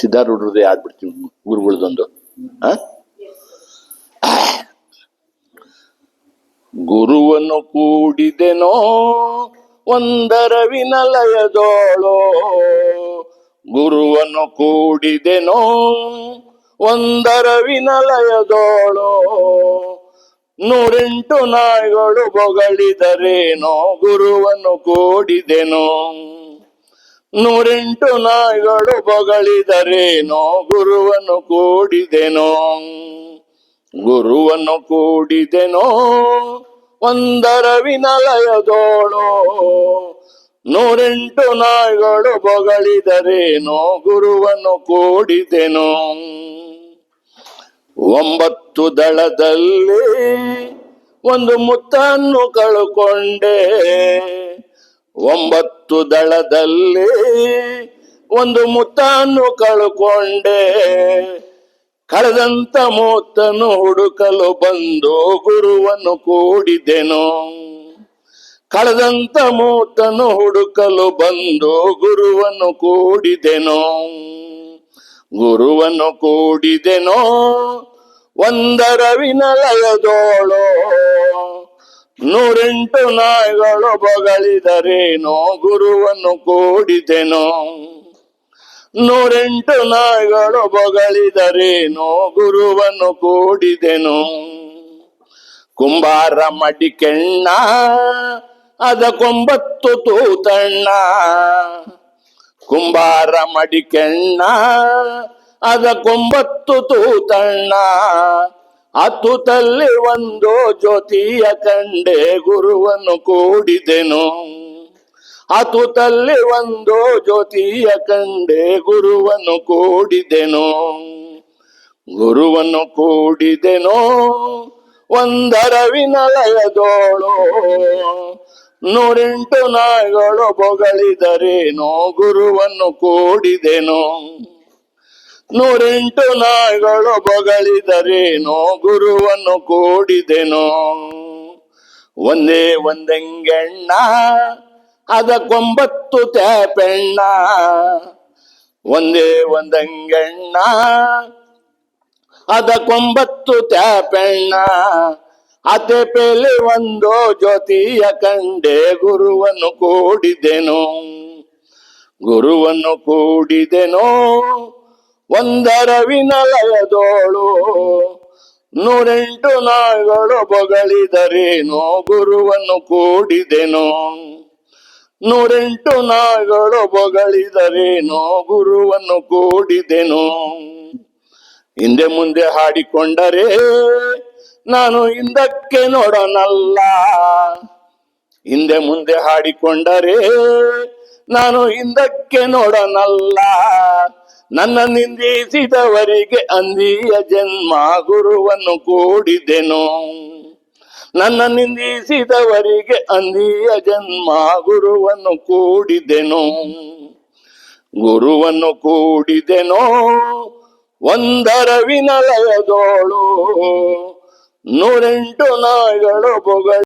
ಸಿದ್ಧಾರೂಢರದೇ ಆಗ್ಬಿಡ್ತೀವಿ ಗುರುಗಳದೊಂದು. ಗುರುವನ್ನು ಕೂಡಿದೆನೋ ಒಂದರ ವಿನಲಯದೋಳೋ ಗುರುವನ್ನು ಕೂಡಿದೆನೋ ಒಂದರ ವಿನಲಯದೋಳೋ ನೂರೆಂಟು ನಾಯಿಗಳು ಬೊಗಳಿದರೇನೋ ಗುರುವನ್ನು ಕೂಡಿದೆನೋ. ನೂರೆಂಟು ನಾಯಿಗಳು ಬೊಗಳಿದರೇನೋ ಗುರುವನ್ನು ಕೂಡಿದೆನೋ. ಗುರುವನ್ನು ಕೂಡಿದೆನೋ. ಒಂದರ ವಿನಲಯದೋಳು. ನೂರೆಂಟು ನಾಯಿಗಳು ಬೊಗಳಿದರೇನೋ ಗುರುವನ್ನು ಕೂಡಿದೆನೋ. ಒಂಬತ್ತು ದಳದಲ್ಲಿ ಒಂದು ಮುತ್ತನ್ನು ಕಳ್ಕೊಂಡೆ. ಒಂಬತ್ತು ದಳದಲ್ಲಿ ಒಂದು ಮುತ್ತನ್ನು ಕಳುಕೊಂಡೆ. ಕಳೆದಂತ ಮೂತನು ಹುಡುಕಲು ಬಂದು ಗುರುವನ್ನು ಕೂಡಿದೆನು. ಕಳೆದಂತ ಮೂತನು ಹುಡುಕಲು ಬಂದು ಗುರುವನ್ನು ಕೂಡಿದೆನು. ಗುರುವನ್ನು ಕೂಡಿದೆನೋ. ಒಂದರ ವಿನಲಯದೋಳು ನೂರೆಂಟು ನಾಯಿಗಳು ಬಗಳಿದರೇನೋ ಗುರುವನ್ನು ಕೂಡಿದೆನೋ. ನೂರೆಂಟು ನಾಯಿಗಳು ಬಗಳಿದರೇನೋ ಗುರುವನ್ನು ಕೂಡಿದೆನು. ಕುಂಬಾರ ಮಡಿಕೆಣ್ಣ ಅದಕ್ಕೊಂಬತ್ತು ತೂತಣ್ಣ. ಕುಂಬಾರ ಮಡಿಕೆಣ್ಣ ಅದಕ್ಕೊಂಬತ್ತು ತೂತಣ್ಣ. ಹತ್ತುತಲ್ಲಿ ಒಂದು ಜ್ಯೋತಿಯ ಕಂಡೆ ಗುರುವನ್ನು ಕೂಡಿದೆನು. ಹತ್ತುತಲ್ಲಿ ಒಂದು ಜ್ಯೋತಿಯ ಕಂಡೆ ಗುರುವನ್ನು ಕೂಡಿದೆನು. ಗುರುವನ್ನು ಕೂಡಿದೆನೋ ಒಂದರವಿನ ಲಯದೋಳು ನೂರೆಂಟು ನಾಯಿಗಳು ಬೊಗಳಿದರೇನೋ ಗುರುವನ್ನು ಕೂಡಿದೆನೋ. ನೂರೆಂಟು ನಾಯಿಗಳು ಬಗಳಿದರೇನೋ, ಗುರುವನ್ನು ಕೂಡಿದೆನೋ. ಒಂದೇ ಒಂದೆಂಗೆಣ್ಣ, ಅದಕ್ಕೊಂಬತ್ತು ತೇಪೆಣ್ಣ. ಒಂದೇ ಒಂದಂಗೆಣ್ಣ, ಅದಕ್ಕೊಂಬತ್ತು ತೇಪೆಣ್ಣ. ಅತೆ ಪೇಲೆ ಒಂದು ಜ್ಯೋತಿಯ ಕಂಡೆ ಗುರುವನ್ನು ಕೂಡಿದೆನೋ. ಗುರುವನ್ನು ಕೂಡಿದೆನೋ. ಒಂದರ ವಿನಲಯದೋಳು ನೂರೆಂಟು ನಾಯಿಗಳು ಬೊಗಳಿದರೇನೋ ಗುರುವನ್ನು ಕೂಡಿದೆನೋ. ನೂರೆಂಟು ನಾಯಿಗಳು ಬೊಗಳಿದರೇನೋ ಗುರುವನ್ನು ಕೂಡಿದೆನೋ. ಹಿಂದೆ ಮುಂದೆ ಹಾಡಿಕೊಂಡರೆ ನಾನು ಹಿಂದಕ್ಕೆ ನೋಡೋನಲ್ಲ. ಹಿಂದೆ ಮುಂದೆ ಹಾಡಿಕೊಂಡರೆ ನಾನು ಹಿಂದಕ್ಕೆ ನೋಡೋನಲ್ಲ. ನನ್ನ ನಿಂದಿಸಿದವರಿಗೆ ಅಂದಿಯ ಜನ್ಮ ಗುರುವನ್ನು ಕೂಡಿದೆನು. ನನ್ನ ನಿಂದಿಸಿದವರಿಗೆ ಅಂದಿಯ ಜನ್ಮ ಗುರುವನ್ನು ಕೂಡಿದೆನು. ಗುರುವನ್ನು ಕೂಡಿದೆನೋ ಒಂದರ ವಿನಲಯದೋಳು ನೂರೆಂಟು ನಾಯಿಗಳು ಬೊಗಳ